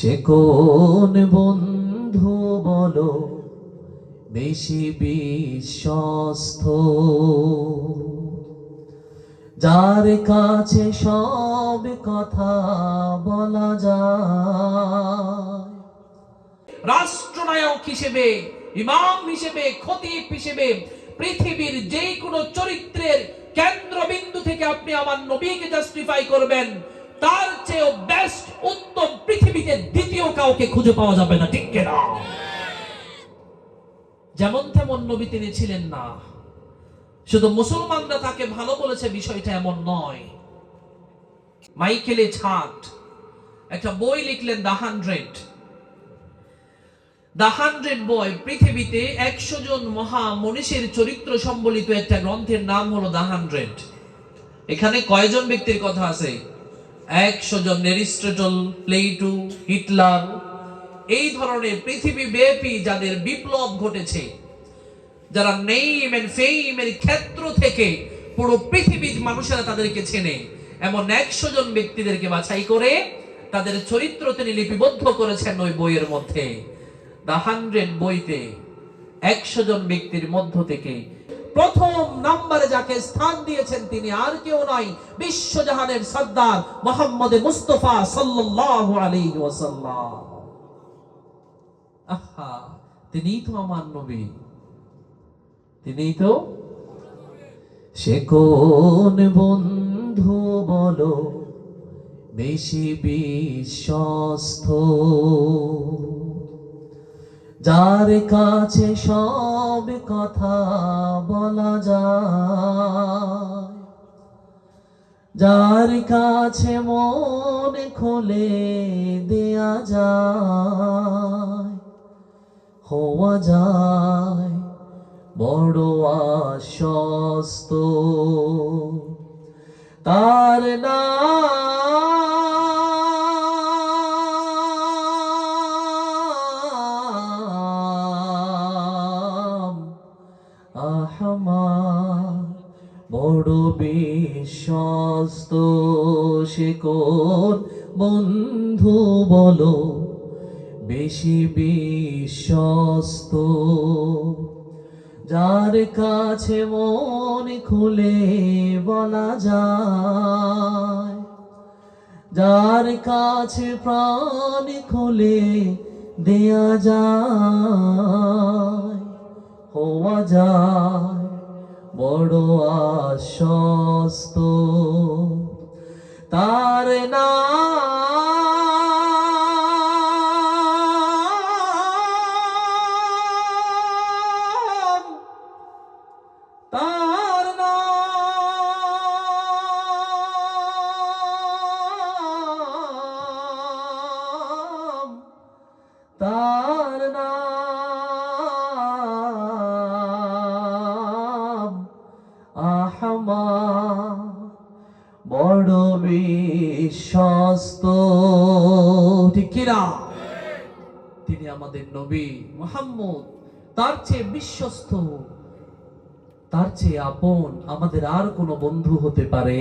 সে কোন বন্ধু বলো, বেশি বিশ্বস্ত? যার কাছে সব কথা বলা যায়। রাষ্ট্রনায়ক হিসেবে, ইমাম হিসেবে, খতিব হিসেবে, পৃথিবীর যে কোনো চরিত্রের কেন্দ্রবিন্দু থেকে আপনি আমার নবীকে জাস্টিফাই করবেন, তার চেয়েও বেস্ট উত্তম পৃথিবীতে দ্বিতীয় কাউকে খুঁজে পাওয়া যাবে না, ঠিক কিনা? যেমন তেমন নবী তিনি ছিলেন না। শুধু মুসলমানরা তাকে ভালো বলেছে, বিষয়টা এমন নয়। মাইকেলে ছাট একটা বই লিখলেন, the hundred. The hundred boy পৃথিবীতে একশো জন মহা মনীষীর চরিত্র সম্বলিত একটা গ্রন্থের নাম হলো দ্য হান্ড্রেড। এখানে কয়জন ব্যক্তির কথা আছে? একশো জন এরিস্টটল, প্লেটু, হিটলার, এই ধরনের পৃথিবী ব্যাপী যাদের বিপ্লব ঘটেছে, যারা নেইম এন্ড ফেইম এর ক্ষেত্র থেকে পুরো পৃথিবীর মানুষেরা তাদেরকে চেনে, এমন একশো জন ব্যক্তিদেরকে বাছাই করে তাদের চরিত্র তিনি লিপিবদ্ধ করেছেন ওই বইয়ের মধ্যে। দ্য হান্ড্রেড বইতে একশো জন ব্যক্তির মধ্য থেকে প্রথম নাম্বারে যাকে স্থান দিয়েছেন তিনি আর কেউ নয় বিশ্বজাহানের সর্দার মোহাম্মদ মুস্তফা সাল্লাল্লাহু আলাইহি ওয়াসাল্লাম। আহা, তিনিই তো আমার নবী। তিনিই তো? সে কোন বন্ধু বলো, বেশি বিশ্বস্ত? যার কাছে সব কথা বলা যায়, যার কাছে মন খোলে দেয়া যায়, হওয়া যায় বড় আশ্বস্ত। তার নাম আহমার বড় বিশ্বস্ত সে কোন বন্ধু বলো? বেশি বিশ্বস্ত। যার কাছে মন খুলে বলা যায়, যার কাছে প্রাণ খুলে দেয়া যায়। হওয়া যায়। বড় আশ্বস্ত। তার নাম তার নাম তার বিশ্বস্ত। ঠিক কিনা? তিনি আমাদের নবী মোহাম্মদ। তার চেয়ে বিশ্বস্ত, তার চেয়ে আপন আমাদের আর কোনো বন্ধু হতে পারে?